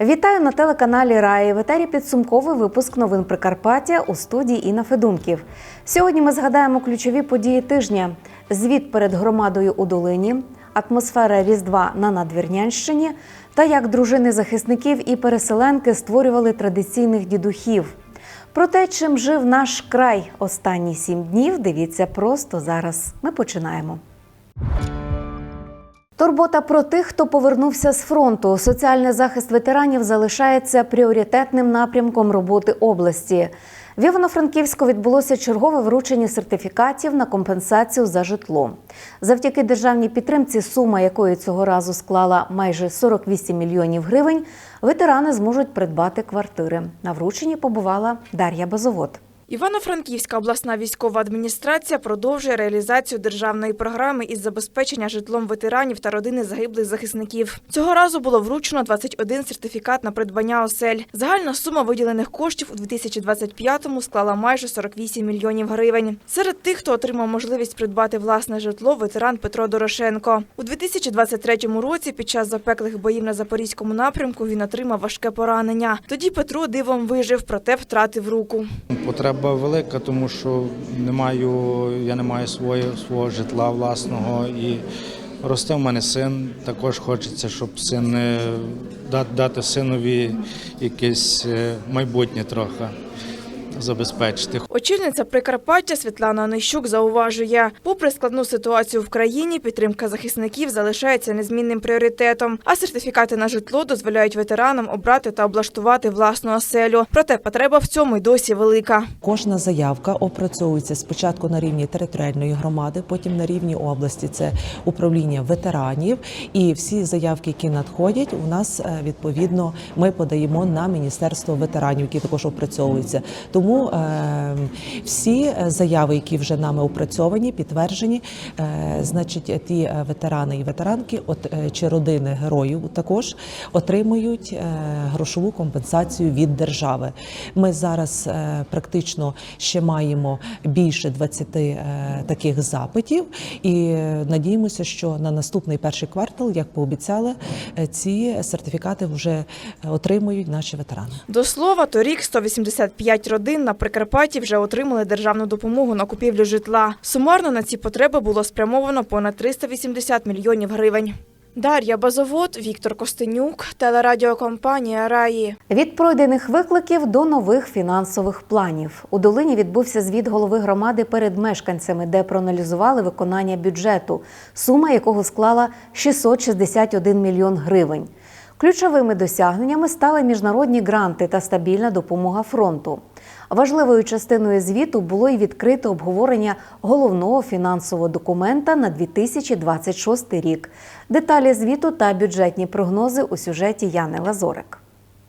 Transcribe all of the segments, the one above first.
Вітаю на телеканалі Раї. В етері підсумковий випуск новин Прикарпаття у студії Інна Федунків. Сьогодні ми згадаємо ключові події тижня: звіт перед громадою у долині, атмосфера Різдва на Надвірнянщині та як дружини захисників і переселенки створювали традиційних дідухів. Про те, чим жив наш край останні сім днів, дивіться просто зараз. Ми починаємо. Турбота про тих, хто повернувся з фронту. Соціальний захист ветеранів залишається пріоритетним напрямком роботи області. В Івано-Франківську відбулося чергове вручення сертифікатів на компенсацію за житло. Завдяки державній підтримці, сума якої цього разу склала майже 48 мільйонів гривень, ветерани зможуть придбати квартири. На врученні побувала Дар'я Базовод. Івано-Франківська обласна військова адміністрація продовжує реалізацію державної програми із забезпечення житлом ветеранів та родини загиблих захисників. Цього разу було вручено 21 сертифікат на придбання осель. Загальна сума виділених коштів у 2025-му склала майже 48 мільйонів гривень. Серед тих, хто отримав можливість придбати власне житло, ветеран Петро Дорошенко. У 2023 році під час запеклих боїв на запорізькому напрямку він отримав важке поранення. Тоді Петро дивом вижив, проте втратив руку. Потреба велика, тому що не маю, я не маю своє, свого житла власного і росте в мене син. Також хочеться, щоб син е, дати, дати синові якесь е, майбутнє трохи забезпечити. Очільниця Прикарпаття Світлана Онищук зауважує, попри складну ситуацію в країні, підтримка захисників залишається незмінним пріоритетом, а сертифікати на житло дозволяють ветеранам обрати та облаштувати власну оселю. Проте потреба в цьому й досі велика. Кожна заявка опрацьовується спочатку на рівні територіальної громади, потім на рівні області це управління ветеранів. І всі заявки, які надходять, у нас е, відповідно ми подаємо на міністерство ветеранів, які також опрацьовуються. Тому е, всі заяви, які вже нами опрацьовані, підтверджені, е, значить, ті е, ветерани і ветеранки, от чи родини героїв також отримують грошову компенсацію від держави. Ми зараз практично ще маємо більше 20 е, таких запитів, і надіємося, що на наступний перший квартал, як пообіцяли, ці сертифікати вже отримують наші ветерани. До слова, торік 185 родин на Прикарпатті вже отримали державну допомогу на купівлю житла. Сумарно на ці потреби було спрямовано понад 380 мільйонів гривень. Дар'я Базовод, Віктор Костенюк, телерадіокомпанія Раї. Від пройдених викликів до нових фінансових планів у долині відбувся звіт голови громади перед мешканцями, де проаналізували виконання бюджету, сума якого склала 661 мільйон гривень. Ключовими досягненнями стали міжнародні гранти та стабільна допомога фронту. Важливою частиною звіту було й відкрите обговорення головного фінансового документа на 2026 рік. Деталі звіту та бюджетні прогнози у сюжеті Яни Лазорик.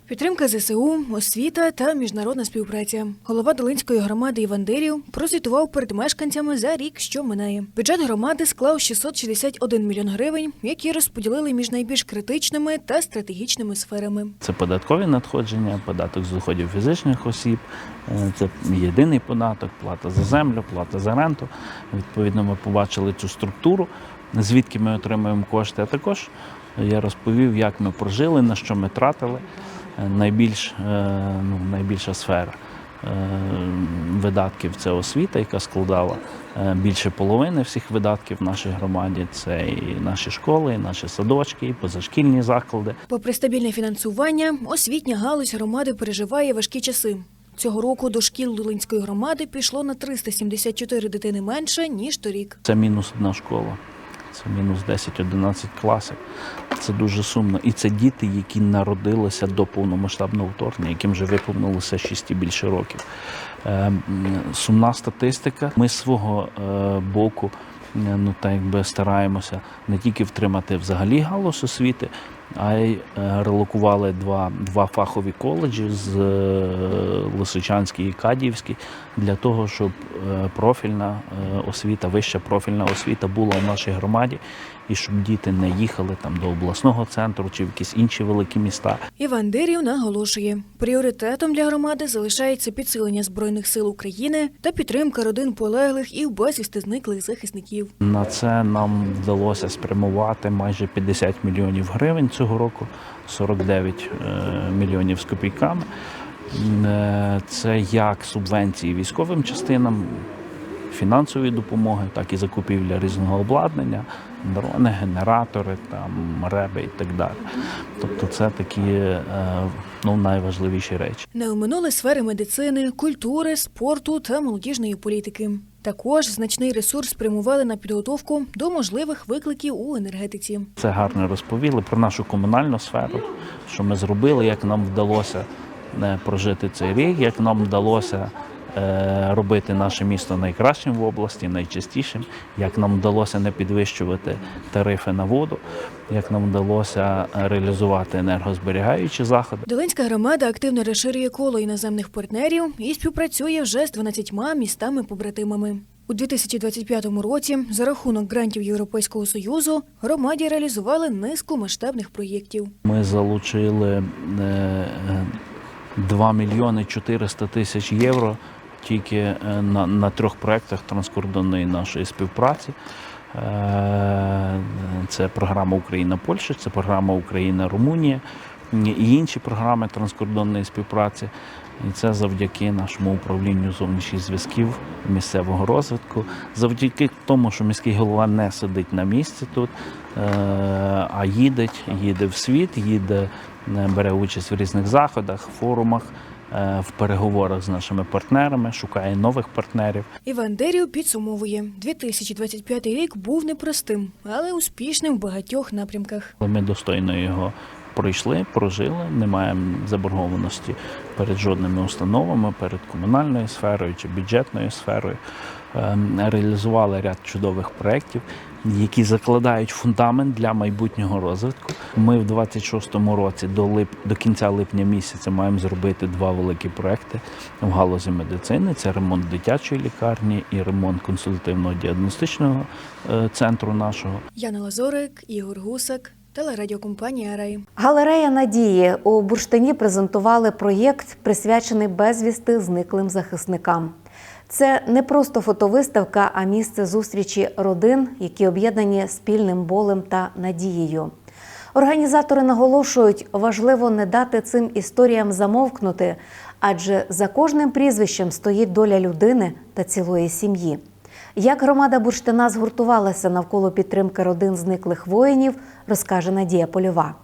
Підтримка ЗСУ, освіта та міжнародна співпраця. Голова Долинської громади Іван Дерів прозвітував перед мешканцями за рік, що минає. Бюджет громади склав 661 мільйон гривень, які розподілили між найбільш критичними та стратегічними сферами. Це податкові надходження, податок з доходів фізичних осіб, е, це єдиний податок, плата за землю, плата за ренту. Відповідно, ми побачили цю структуру, звідки ми отримуємо кошти. А також я розповів, як ми прожили, на що ми тратили. Найбільш, е, ну, найбільша сфера е, видатків це освіта, яка складала е, більше половини всіх видатків в нашій громаді. Це і наші школи, і наші садочки, і позашкільні заклади. Попри стабільне фінансування, освітня галузь громади переживає важкі часи. Цього року до шкіл Долинської громади пішло на 374 дитини менше ніж торік. Це мінус одна школа. Це мінус 10-11 класів. Це дуже сумно. І це діти, які народилися до повномасштабного вторгнення, яким вже виповнилося 6 і більше років. Е, Сумна статистика. Ми з свого е, боку е, ну, так якби стараємося не тільки втримати взагалі галузь освіти, а й е, релокували два, два фахові коледжі з е, Лисичанський і Кадіївський для того, щоб е, профільна освіта, вища профільна освіта була в нашій громаді. і щоб діти не їхали там до обласного центру чи в якісь інші великі міста. Іван Дирів наголошує, пріоритетом для громади залишається підсилення збройних сил України та підтримка родин полеглих і безвісти зниклих захисників. На це нам вдалося спрямувати майже 50 мільйонів гривень цього року, 49 е, мільйонів з копійками. Е, Це як субвенції військовим частинам, фінансової допомоги, так і закупівля різного обладнання, дрони, генератори, там, реби і так далі. Тобто це такі е, ну, найважливіші речі. Не оминули сфери медицини, культури, спорту та молодіжної політики. Також значний ресурс спрямували на підготовку до можливих викликів у енергетиці. Це гарно розповіли про нашу комунальну сферу, що ми зробили, як нам вдалося е, прожити цей рік, як нам вдалося робити наше місто найкращим в області, найчистішим, як нам вдалося не підвищувати тарифи на воду, як нам вдалося реалізувати енергозберігаючі заходи. Долинська громада активно розширює коло іноземних партнерів і співпрацює вже з 12 містами-побратимами. У 2025 році за рахунок грантів Європейського союзу громаді реалізували низку масштабних проєктів. Ми залучили е, 2 мільйони 400 тисяч євро тільки е, на, на трьох проєктах транскордонної нашої співпраці. Е, Це програма Україна-Польща, це програма Україна-Румунія і інші програми транскордонної співпраці. І це завдяки нашому управлінню зовнішніх зв'язків місцевого розвитку, завдяки тому, що міський голова не сидить на місці тут, е, а їде, їде в світ, їде, бере участь в різних заходах, форумах, в переговорах з нашими партнерами, шукає нових партнерів. Іван Дерів підсумовує, 2025 рік був непростим, але успішним в багатьох напрямках. Ми достойно його пройшли, прожили, не маємо заборгованості перед жодними установами, перед комунальною сферою чи бюджетною сферою. Ем, Реалізували ряд чудових проєктів, які закладають фундамент для майбутнього розвитку. Ми в 26-му році до лип до кінця липня місяця маємо зробити два великі проекти в галузі медицини: це ремонт дитячої лікарні і ремонт консультативного діагностичного е, центру нашого. Яна Лазорик, Ігор Гусак, телерадіокомпанія Рай. Галерея надії у Бурштині презентували проєкт, присвячений безвісти зниклим захисникам. Це не просто фотовиставка, а місце зустрічі родин, які об'єднані спільним болем та надією. Організатори наголошують, важливо не дати цим історіям замовкнути, адже за кожним прізвищем стоїть доля людини та цілої сім'ї. Як громада Бурштина згуртувалася навколо підтримки родин зниклих воїнів, розкаже Надія Польова.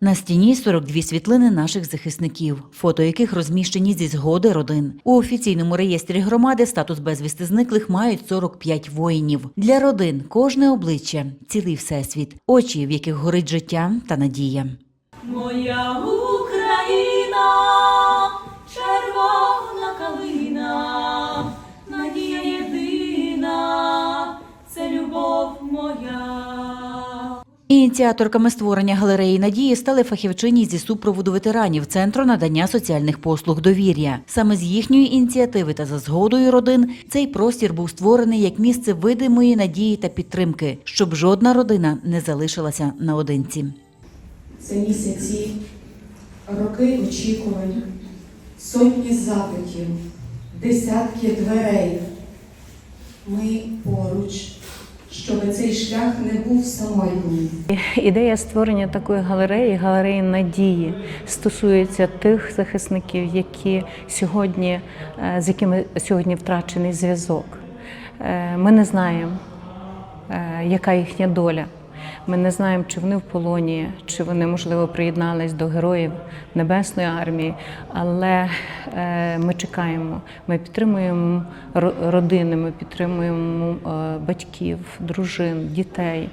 На стіні 42 світлини наших захисників, фото яких розміщені зі згоди родин. У офіційному реєстрі громади статус безвісти зниклих мають 45 воїнів. Для родин кожне обличчя, цілий всесвіт, очі, в яких горить життя та надія. Моя Україна, червона калина, надія єдина, це любов моя. Ініціаторками створення галереї надії стали фахівчині зі супроводу ветеранів Центру надання соціальних послуг довір'я. Саме з їхньої ініціативи та за згодою родин цей простір був створений як місце видимої надії та підтримки, щоб жодна родина не залишилася наодинці. Це місяці, роки очікувань, сотні запитів, десятки дверей. Ми поруч, щоб цей шлях не був самотній. Ідея створення такої галереї, галереї надії, стосується тих захисників, які сьогодні, е, з якими сьогодні втрачений зв'язок. Е, Ми не знаємо, е, яка їхня доля. Ми не знаємо, чи вони в полоні, чи вони, можливо, приєднались до героїв Небесної армії, але е, ми чекаємо, ми підтримуємо родини, ми підтримуємо е, батьків, дружин, дітей.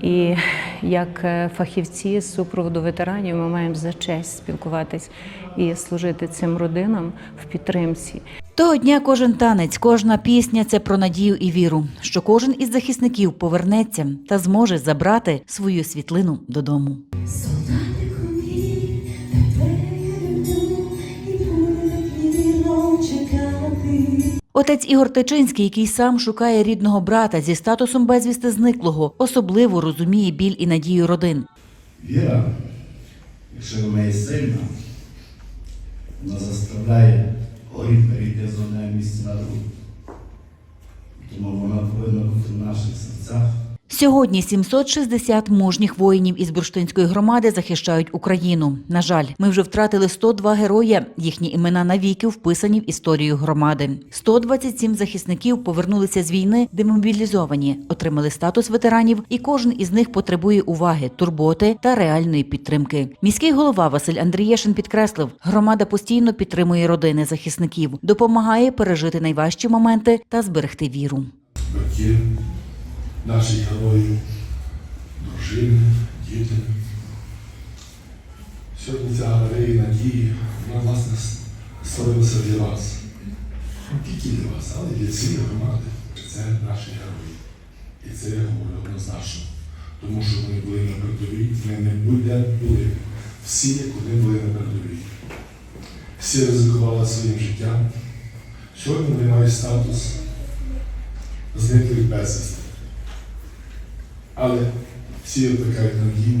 І як е, фахівці з супроводу ветеранів ми маємо за честь спілкуватись і служити цим родинам в підтримці. Того дня кожен танець, кожна пісня це про надію і віру, що кожен із захисників повернеться та зможе забрати свою світлину додому. Отець Ігор Тичинський, який сам шукає рідного брата зі статусом безвісти зниклого, особливо розуміє біль і надію родин. Віра, якщо вона є сильна, вона заставляє горіх перейде з одне місце на друге. Тому вона повинна бути в наших серцях. Сьогодні 760 мужніх воїнів із бурштинської громади захищають Україну. На жаль, ми вже втратили 102 героя. Їхні імена навіки вписані в історію громади. 127 захисників повернулися з війни, демобілізовані, отримали статус ветеранів, і кожен із них потребує уваги, турботи та реальної підтримки. Міський голова Василь Андрієшин підкреслив, громада постійно підтримує родини захисників, допомагає пережити найважчі моменти та зберегти віру. Наших героїв, дружини, діти. Сьогодні ця галерея надії, вона власне створилася для вас. Тільки для вас, але для цієї громади. Це наші герої. І це я говорю однозначно. Тому що вони були на передовій, ми не будемо були всі, як вони були на передовій. Всі ризикували своїм життям. Сьогодні вони мають статус зниклих безвісти. Але всі викликають надію,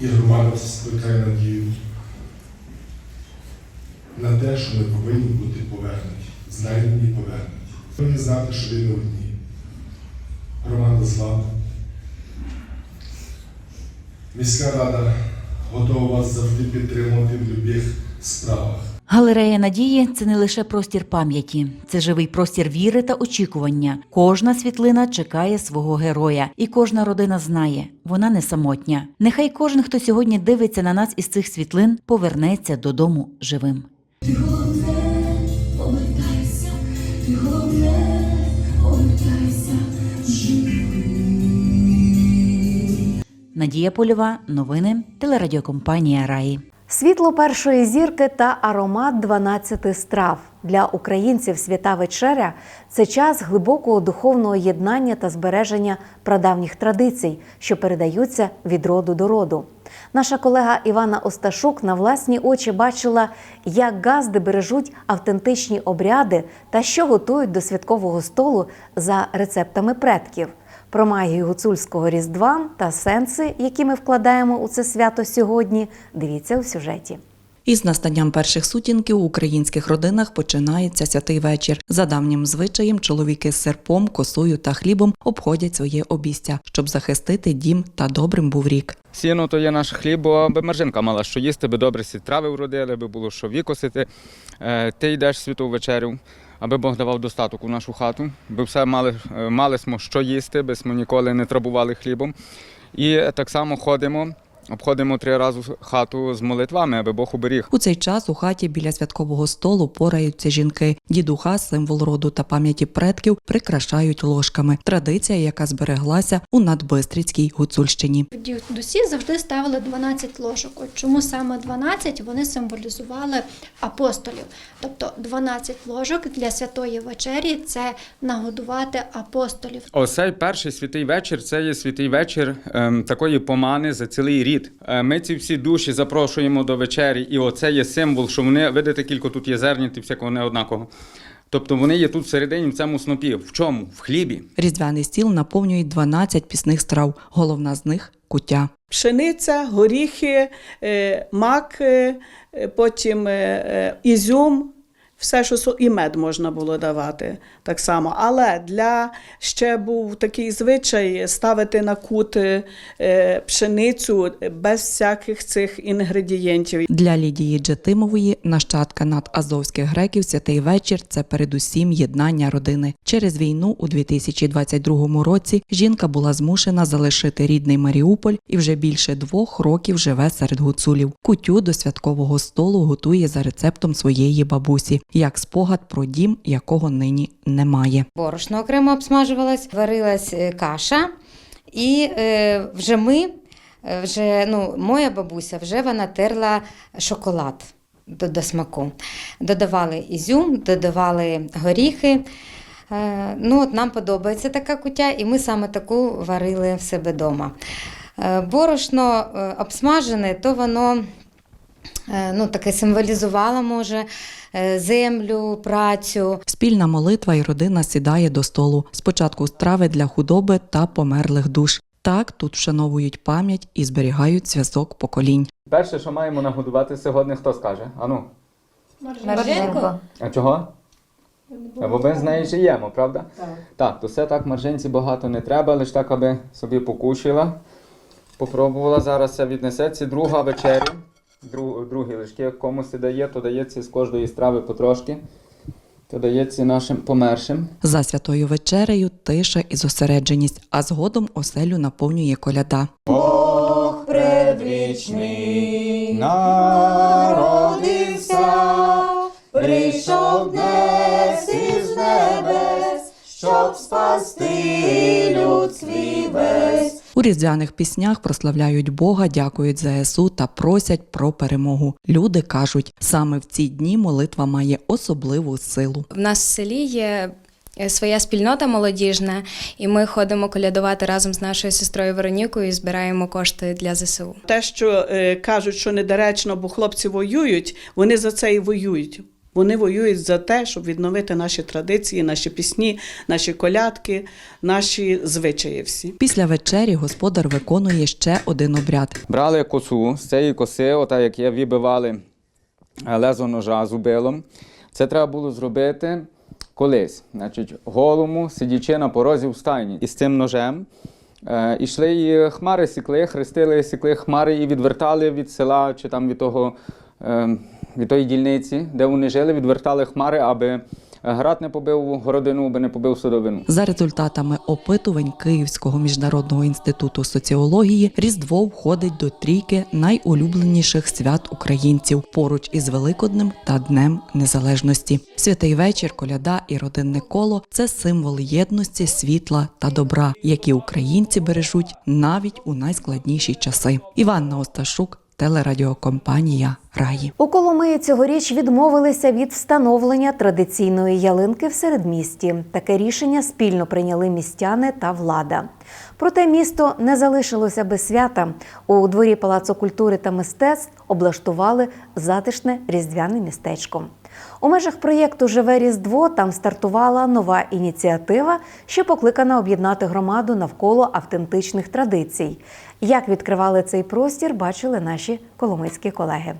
і громада викликає надію на те, що ми повинні бути повернуті, знайдені і повернуті. Повинні знати, що ви не одні. Громада з вами. Міська рада готова вас завжди підтримувати в будь-яких справах. Галерея надії це не лише простір пам'яті, це живий простір віри та очікування. Кожна світлина чекає свого героя, і кожна родина знає, вона не самотня. Нехай кожен, хто сьогодні дивиться на нас із цих світлин, повернеться додому живим. Ти головне, повертайся, ти головне, повертайся, живий. Надія Польова, новини, телерадіокомпанія Раї. Світло першої зірки та аромат 12 страв для українців свята вечеря це час глибокого духовного єднання та збереження прадавніх традицій, що передаються від роду до роду. Наша колега Івана Осташук на власні очі бачила, як газди бережуть автентичні обряди та що готують до святкового столу за рецептами предків. Про магію гуцульського різдва та сенси, які ми вкладаємо у це свято сьогодні, дивіться у сюжеті. Із настанням перших сутінків у українських родинах починається святий вечір. За давнім звичаєм чоловіки з серпом, косою та хлібом обходять своє обістя, щоб захистити дім та добрим був рік. Сіно то є наш хліб, бо аби мержинка мала що їсти, би добре сі трави вродили, аби було що вікосити. Е, Ти йдеш святу вечерю, аби Бог давав достаток у нашу хату, би все мали, е, мали що їсти, би ми ніколи не трабували хлібом. І так само ходимо, обходимо три рази хату з молитвами, аби Бог уберіг. У цей час у хаті біля святкового столу пораються жінки. Дідуха, символ роду та пам'яті предків, прикрашають ложками. Традиція, яка збереглася у Надбистрицькій Гуцульщині. В дідусі завжди ставили 12 ложок. От чому саме 12? Вони символізували апостолів. Тобто 12 ложок для святої вечері це нагодувати апостолів. Оцей перший святий вечір це є святий вечір ем, такої помани за цілий рід. Е, ми ці всі душі запрошуємо до вечері, і оце є символ, що вони, видите, кілько тут є зернів, і всякого не однаково. Тобто вони є тут всередині в цьому снопі. В чому? В хлібі. Різдвяний стіл наповнюють 12 пісних страв. Головна з них куття. Пшениця, горіхи, е, мак, е, потім ізюм, все, що і мед можна було давати так само. Але для ще був такий звичай ставити на кут е, пшеницю без всяких цих інгредієнтів. Для Лідії Джетимової, нащадка надазовських греків, святий вечір це передусім єднання родини. Через війну у 2022 році жінка була змушена залишити рідний Маріуполь і вже більше двох років живе серед гуцулів. Кутю до святкового столу готує за рецептом своєї бабусі, як спогад про дім, якого нині немає. Борошно окремо обсмажувалась, варилась е, каша, і е, вже ми, е, вже, ну, моя бабуся, вже вона терла шоколад до, до смаку. Додавали ізюм, додавали горіхи. Е, ну, от нам подобається така кутя, і ми саме таку варили в себе вдома. Е, борошно обсмажене, то воно ну, таке символізувала, може, е, землю, працю. Спільна молитва і родина сідає до столу. Спочатку страви для худоби та померлих душ. Так тут вшановують пам'ять і зберігають зв'язок поколінь. Перше, що маємо нагодувати сьогодні, хто скаже? Ану, Маржинко? а чого? Бо ми з нею живемо, правда? Так. Так, то все так, маржинці багато не треба, лише так, аби собі покушала. Попробувала зараз це віднесеться. Друга вечеря. Дру, другі лишки, як комусь дає, то дається з кожної страви потрошки. То дається нашим помершим. За святою вечерею тиша і зосередженість, а згодом оселю наповнює коляда. Бог предвічний народився, прийшов днес із небес, щоб спасти люд свій весь. У різдвяних піснях прославляють Бога, дякують ЗСУ та просять про перемогу. Люди кажуть, саме в ці дні молитва має особливу силу. В нас в селі є е, своя спільнота молодіжна, і ми ходимо колядувати разом з нашою сестрою Веронікою і збираємо кошти для ЗСУ. Те, що е, кажуть, що недоречно, бо хлопці воюють, вони за це і воюють. Вони воюють за те, щоб відновити наші традиції, наші пісні, наші колядки, наші звичаї всі. Після вечері господар виконує ще один обряд. Брали косу з цієї коси, ота як є, вибивали е, лезо ножа зубилом. Це треба було зробити колись. Значить, голому, сидячи на порозі в стайні. І з цим ножем е, ішли і хмари сікли, хрестили, сікли хмари і відвертали від села чи там від того. Від тої дільниці, де вони жили, відвертали хмари, аби град не побив городину, аби не побив садовину. За результатами опитувань Київського міжнародного інституту соціології Різдво входить до трійки найулюбленіших свят українців поруч із Великоднем та Днем Незалежності. Святий вечір, коляда і родинне коло це символ єдності, світла та добра, які українці бережуть навіть у найскладніші часи. Іванна Осташук, телерадіокомпанія Раї. У Коломиї цьогоріч відмовилися від встановлення традиційної ялинки в середмісті. Таке рішення спільно прийняли містяни та влада. Проте місто не залишилося без свята. У дворі Палацу культури та мистецтв облаштували затишне різдвяне містечко. У межах проєкту Живе Різдво там стартувала нова ініціатива, що покликана об'єднати громаду навколо автентичних традицій. Як відкривали цей простір, бачили наші коломийські колеги.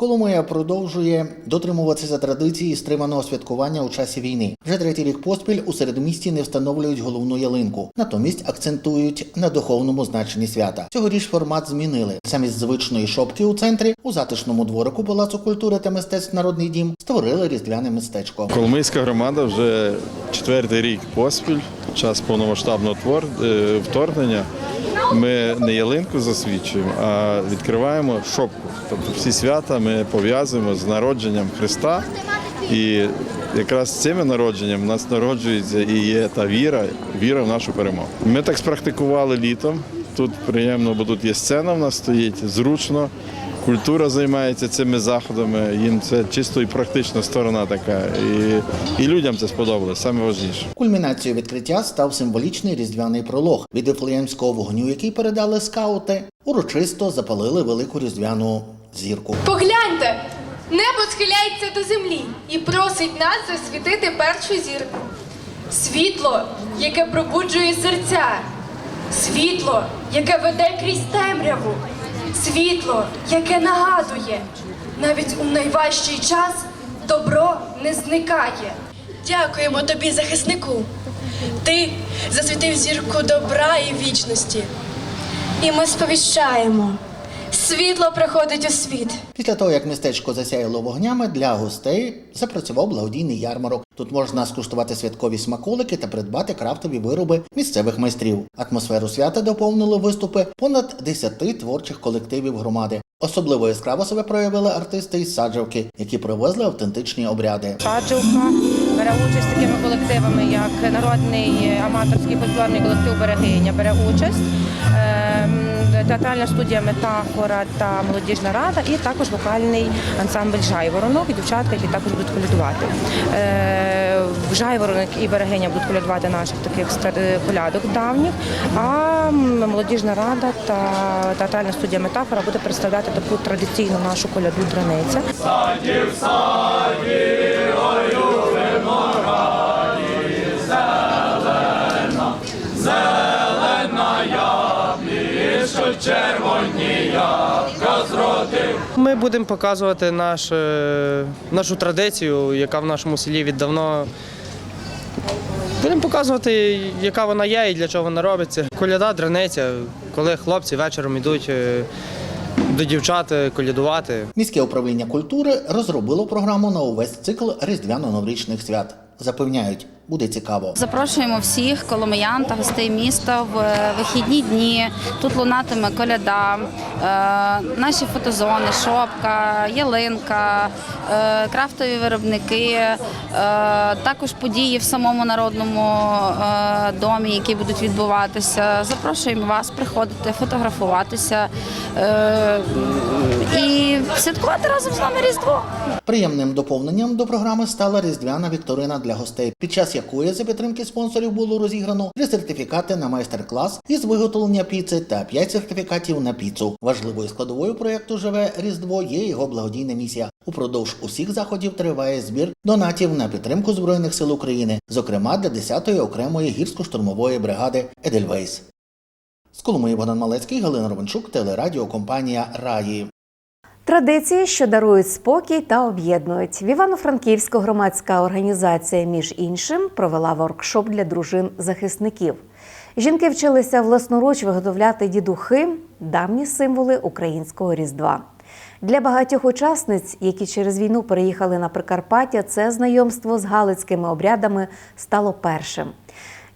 Коломия продовжує дотримуватися традиції стриманого святкування у часі війни. Вже третій рік поспіль у середмісті не встановлюють головну ялинку, натомість акцентують на духовному значенні свята. Цьогоріч формат змінили. Замість звичної шопки у центрі у затишному дворику Палацу культури та мистецтв Народний дім створили різдвяне містечко. Коломийська громада вже четвертий рік поспіль, час повномасштабного е, вторгнення. Ми не ялинку засвідчуємо, а відкриваємо шопку. Тобто всі свята ми пов'язуємо з народженням Христа. І якраз цими народженням в нас народжується і є та віра, віра в нашу перемогу. Ми так спрактикували літом. Тут приємно, бо тут є сцена, в нас стоїть зручно. Культура займається цими заходами. Їм це чисто і практична сторона така. І, і людям це сподобалось, саме важніше. Кульмінацією відкриття став символічний різдвяний пролог від вифлеємського вогню, який передали скаути. Урочисто запалили велику різдвяну зірку. Погляньте! Небо схиляється до землі і просить нас засвітити першу зірку. Світло, яке пробуджує серця, світло, яке веде крізь темряву, світло, яке нагадує, навіть у найважчий час добро не зникає. Дякуємо тобі, захиснику. Ти засвітив зірку добра і вічності. І ми сповіщаємо. Світло приходить у світ. Після того, як містечко засяяло вогнями, для гостей запрацював благодійний ярмарок. Тут можна скуштувати святкові смаколики та придбати крафтові вироби місцевих майстрів. Атмосферу свята доповнили виступи понад 10 творчих колективів громади. Особливо яскраво себе проявили артисти із Саджавки, які привезли автентичні обряди. Саджівка бере участь такими колективами, як народний аматорський фольклорний колектив Берегиня бере участь, ем, театральна студія Метафора та молодіжна рада, і також вокальний ансамбль Жайворонок і дівчатка, які також будуть колядувати. Е, Жайворонок і берегиня будуть колядувати наших таких е, колядок давніх. А молодіжна рада та театральна студія метафора буде представляти таку традиційну нашу коляду драниця. Ми будемо показувати наш, е, нашу традицію, яка в нашому селі віддавно. Будемо показувати, яка вона є і для чого вона робиться. Коляда, драниця, коли хлопці вечором йдуть е, до дівчат е, колядувати. Міське управління культури розробило програму на увесь цикл різдвяно-новорічних свят. Запевняють, буде цікаво. Запрошуємо всіх коломиян та гостей міста в е, вихідні дні. Тут лунатиме коляда, е, наші фотозони, шопка, ялинка, е, крафтові виробники, також події в самому народному домі, які будуть відбуватися. Запрошуємо вас приходити, фотографуватися і святкувати разом з нами Різдво. Приємним доповненням до програми стала різдвяна вікторина для гостей, під час якої за підтримки спонсорів було розіграно три сертифікати на майстер-клас із виготовлення піци та п'ять сертифікатів на піцу. Важливою складовою проєкту Живе Різдво є його благодійна місія. Упродовж усіх заходів триває збір донатів на підтримку збройних сил України, зокрема для 10-ї окремої гірсько-штурмової бригади Едельвейс. З Коломиї Богдан Малецький, Галина Ровенчук, телерадіокомпанія Раї. Традиції, що дарують спокій та об'єднують. В Івано-Франківську громадська організація, між іншим, провела воркшоп для дружин захисників. Жінки вчилися власноруч виготовляти дідухи, давні символи українського різдва. Для багатьох учасниць, які через війну переїхали на Прикарпаття, це знайомство з галицькими обрядами стало першим.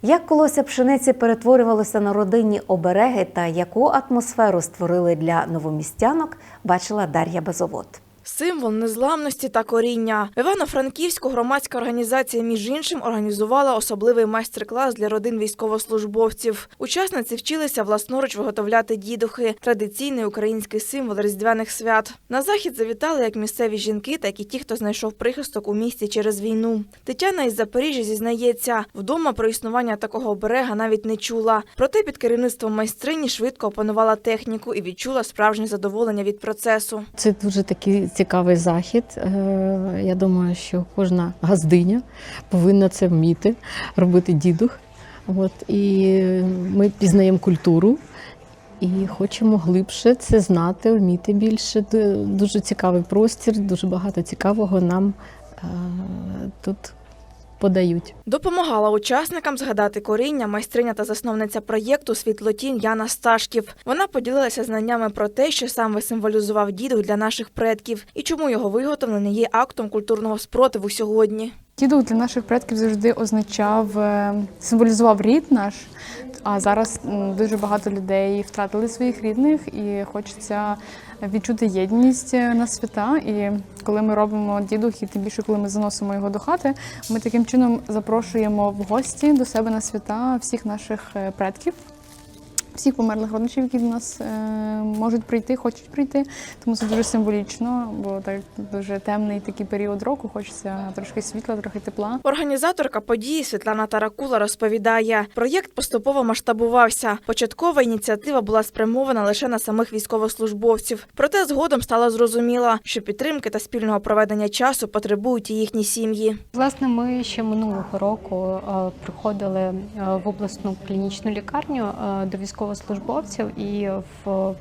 Як колося пшениці перетворювалося на родинні обереги та яку атмосферу створили для новомістянок, бачила Дар'я Безовод. Символ незламності та коріння. Івано-Франківську громадська організація, між іншим, організувала особливий майстер-клас для родин військовослужбовців. Учасниці вчилися власноруч виготовляти дідухи, традиційний український символ різдвяних свят. На захід завітали як місцеві жінки, так і ті, хто знайшов прихисток у місті через війну. Тетяна із Запоріжжя зізнається, вдома про існування такого оберега навіть не чула. Проте під керівництвом майстрині швидко опанувала техніку і відчула справжнє задоволення від процесу. Це дуже такий цікавий захід. Е, Я думаю, що кожна газдиня повинна це вміти робити дідух. От і ми пізнаємо культуру і хочемо глибше це знати, вміти більше. Дуже цікавий простір, дуже багато цікавого нам е, тут подають. Допомагала учасникам згадати коріння майстриня та засновниця проєкту Світлотінь Яна Сташків. Вона поділилася знаннями про те, що саме символізував дідух для наших предків і чому його виготовлення є актом культурного спротиву сьогодні. Дідух для наших предків завжди означав, е, символізував рід наш. А зараз дуже багато людей втратили своїх рідних і хочеться відчути єдність е, на свята. І коли ми робимо дідух, і тим більше, коли ми заносимо його до хати, ми таким чином запрошуємо в гості до себе на свята всіх наших е, предків. Всіх померлих родичів, які до нас е, можуть прийти, хочуть прийти. Тому це дуже символічно, бо так дуже темний такий період року. Хочеться трошки світла, трохи тепла. Організаторка події Світлана Таракула розповідає, проєкт поступово масштабувався. Початкова ініціатива була спрямована лише на самих військовослужбовців. Проте згодом стало зрозуміло, що підтримки та спільного проведення часу потребують і їхні сім'ї. Власне, ми ще минулого року е, приходили е, в обласну клінічну лікарню е, до військовослужбовців і в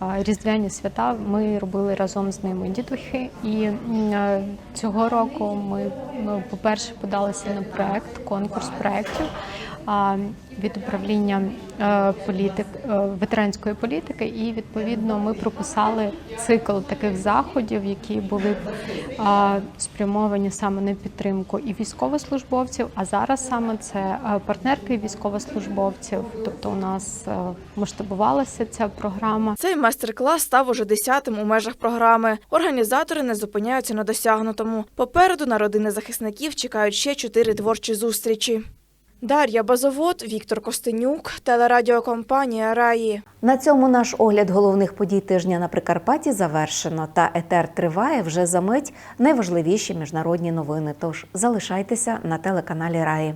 різдвяні свята ми робили разом з ними дідухи. І цього року ми, ну, по-перше, подалися на проект, конкурс проєктів від управління е, політик е, ветеранської політики, і відповідно ми прописали цикл таких заходів, які були спрямовані саме на підтримку і військовослужбовців. А зараз саме це е, партнерки військовослужбовців. Тобто, у нас е, масштабувалася ця програма. Цей майстер-клас став уже десятим у межах програми. Організатори не зупиняються на досягнутому. Попереду на родини захисників чекають ще чотири творчі зустрічі. Дар'я Базовод, Віктор Костенюк, телерадіокомпанія Раї. На цьому наш огляд головних подій тижня на Прикарпатті завершено. Та етер триває вже за мить найважливіші міжнародні новини. Тож залишайтеся на телеканалі Раї.